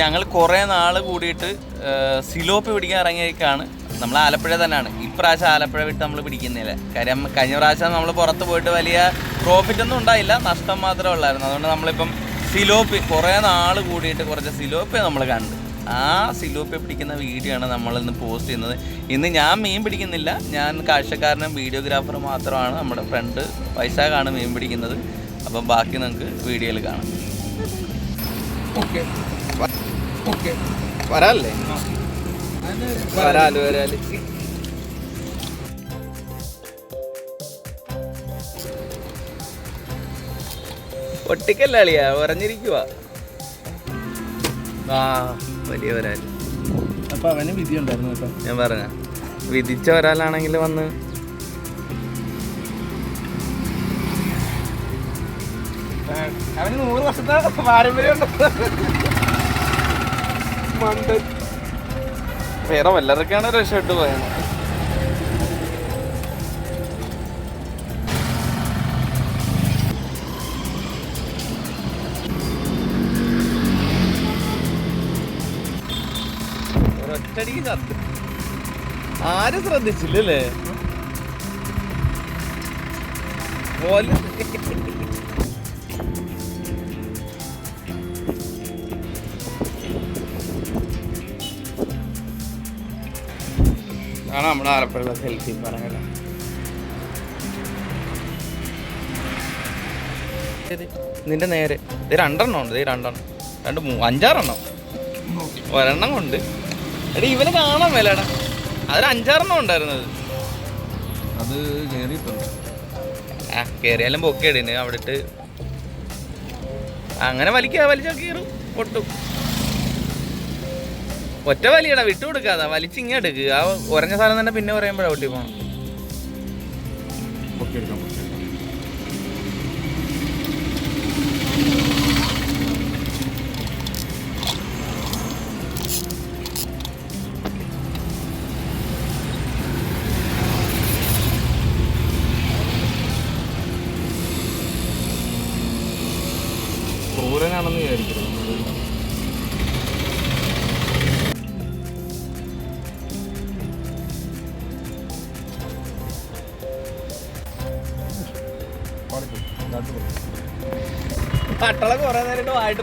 ഞങ്ങൾ കുറേ നാൾ കൂടിയിട്ട് സിലോപ്പ് പിടിക്കാൻ ഇറങ്ങിയേക്കാണ് നമ്മൾ ആലപ്പുഴ തന്നെയാണ്. ഇപ്രാവശ്യം ആലപ്പുഴ വിട്ട് നമ്മൾ പിടിക്കുന്നില്ല. കാര്യം കഴിഞ്ഞ പ്രാവശ്യം നമ്മൾ പുറത്ത് പോയിട്ട് വലിയ പ്രോഫിറ്റ് ഒന്നും ഉണ്ടായില്ല. നഷ്ടം മാത്രമേ ഉള്ളായിരുന്നു. അതുകൊണ്ട് നമ്മളിപ്പം സിലോപ്പ് കുറേ നാൾ കൂടിയിട്ട് കുറച്ച് സിലോപ്പ് നമ്മൾ കണ്ട്. ആ സിലോപ്പ് പിടിക്കുന്ന വീഡിയോ ആണ് നമ്മൾ ഇന്ന് പോസ്റ്റ് ചെയ്യുന്നത്. ഇന്ന് ഞാൻ മീൻ പിടിക്കുന്നില്ല. ഞാൻ കാഴ്ചക്കാരനും വീഡിയോഗ്രാഫറും മാത്രമാണ്. നമ്മുടെ ഫ്രണ്ട് വൈശാഖാണ് മീൻ പിടിക്കുന്നത്. അപ്പം ബാക്കി നമുക്ക് വീഡിയോയിൽ കാണാം. ഓക്കെ. ഓക്കെ. വരാല്ലേ? വരാൽ വരാൽ. ഒട്ടിക്കല്ല അളിയാ? ഉറഞ്ഞിരിക്കുവാ ആ വലിയ വരാൽ. അപ്പൊ അവന് വിധി ഉണ്ടായിരുന്നു കേട്ടോ. ഞാൻ പറഞ്ഞ. വിധിച്ച ഒരാളാണെങ്കിൽ വന്ന് അവന് നൂറ് വർഷത്തെ പാരമ്പര്യം മണ്ടൻ. വേറെ വല്ലതൊക്കെയാണ് രക്ഷപ്പെട്ട് പോയത്. ഒറ്റടിക്ക് ചത്ത് ആരും ശ്രദ്ധിച്ചില്ലല്ലേ? പോലും. ആണ് നമ്മുടെ ആലപ്പുഴ സെൽഫി പറഞ്ഞത് നിന്റെ നേരെ. ഇത് രണ്ടെണ്ണം ഉണ്ട് ഇത് രണ്ടെണ്ണം. രണ്ട് മൂ അഞ്ചാറെണ്ണം. ഒരെണ്ണം കൊണ്ട്. എടാ ഇവനെ കാണാൻ മേലടാ. അതൊരു അഞ്ചാറെണ്ണം ഉണ്ടായിരുന്നത്. അത് ആ കയറിയാലും പൊക്കേടിന് അവിടെ അങ്ങനെ വലിക്കുക വലിച്ചാൽ കീറും പൊട്ടും. ഒറ്റ വലിയടാ വിട്ടു കൊടുക്കാതെ. വലിച്ചിങ്ങ എടുക്കുക ആ ഉറഞ്ഞ സാധനം തന്നെ പിന്നെ പറയുമ്പോഴാ ഔട്ടി പോണം. ക്രൂരനാണെന്ന് വിചാരിക്കുന്നു കട്ടള കുറെ നേരം വായിട്ട്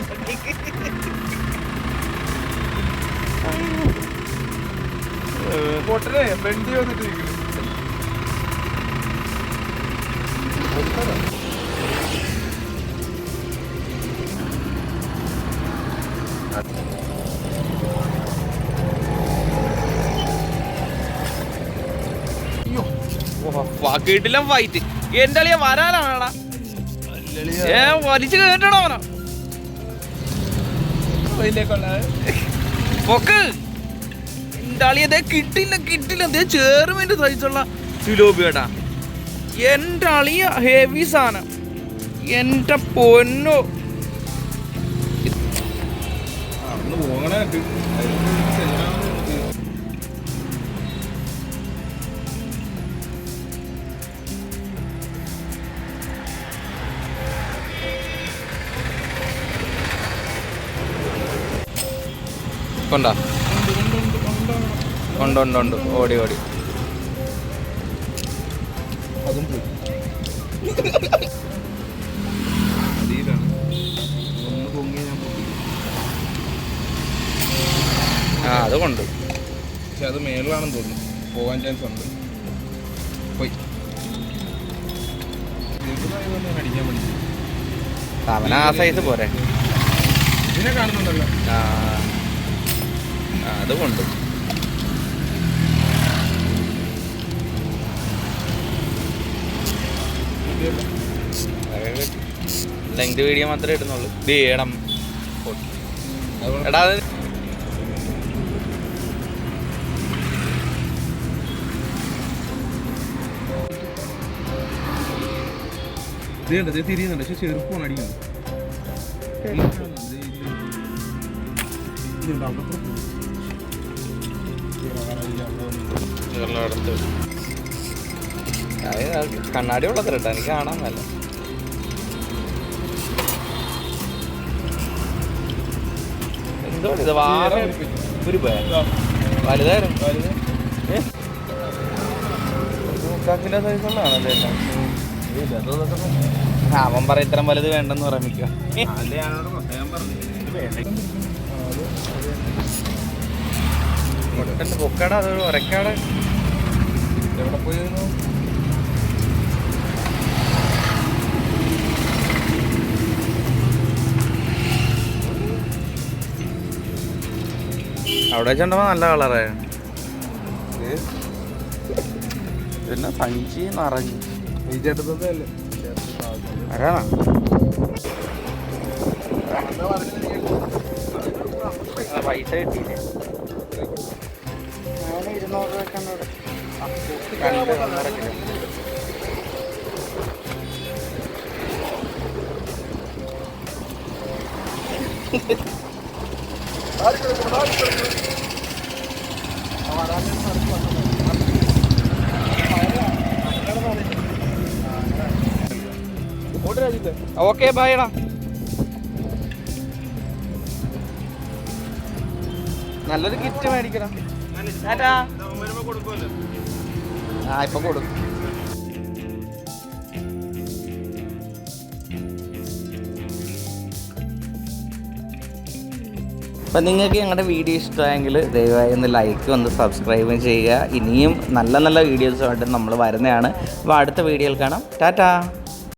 പൊട്ടനെ വെണ്ടി വന്നിട്ട് വാക്കിട്ടില്ല കിട്ടില്ല ഫൈറ്റ് എന്റെ അളിയ വരാനാണടാ? ഏ വലിച്ചു കേട്ടണോ അവനോ. പൊക്ക്. കിട്ടില്ല കിട്ടില്ല. ദേ ചേറുമിന്റെ സൈസുള്ള സിലോബിയടാ എന്റെ അളിയ ഹെവി സാധനം. എന്റെ പൊന്നോ. അന്ന് കൊണ്ടാ? ഉണ്ട് ഉണ്ട് ഉണ്ട്. ഓടി ഓടി. അതും പോയി. ആ അത് കൊണ്ട്. പക്ഷെ അത് മേളിലാണെന്ന് തോന്നുന്നു. പോകാൻ ചാൻസ് ഉണ്ട്. പോയി. അടിക്കാൻ പഠിച്ചു അവനാ സൈസ് പോരെ. ഇതിനെ കാണുന്നുണ്ടല്ലോ. ആ, അത് കൊണ്ട് ലെങ്ത് വീഡിയോ മാത്രമേ ഇടുന്നുള്ളൂ. ഇത് ചെയ്യണം അതുകൊണ്ട്. എടാ ഇത് തിരിയുന്നുണ്ട്. പക്ഷെ ചെറുപ്പമാണ് അടിക്കുന്നത് കണ്ണാടി ഉള്ളത്ര കേട്ടോ എനിക്ക് കാണാൻ നല്ല എന്തോ ഇത്? വാറ ഒരു വലുതായിരുന്നു സൈസുള്ളതാണല്ലേ എല്ലാം അവൻ പറയും ഇത്രയും വലുത് വേണ്ടെന്ന് പറയാൻ മിക്ക പൊക്കട അത് ഒരക്കാട്. എവിടെ പോയിരുന്നു അവിടെ വെച്ചുണ്ടപ്പോ നല്ല കളറ്. പിന്നെ സഞ്ചി നിറഞ്ഞു. ഈ ചേട്ടത്തല്ലേ പൈസ കിട്ടിയില്ലേ? ഞാൻ ഇരുന്നൂറ് എടാ. ഓക്കെ ബായടാ നല്ലൊരു കിറ്റ് മേടിക്കണം. ആ ഇപ്പൊ കൊടുക്കും. അപ്പം നിങ്ങൾക്ക് ഞങ്ങളുടെ വീഡിയോ ഇഷ്ടമായെങ്കിൽ ദയവായി ഒന്ന് ലൈക്ക് ഒന്ന് സബ്സ്ക്രൈബും ചെയ്യുക. ഇനിയും നല്ല നല്ല വീഡിയോസുമായിട്ട് നമ്മൾ വരുന്നതാണ്. അപ്പോൾ അടുത്ത വീഡിയോയിൽ കാണാം. ടാറ്റാ.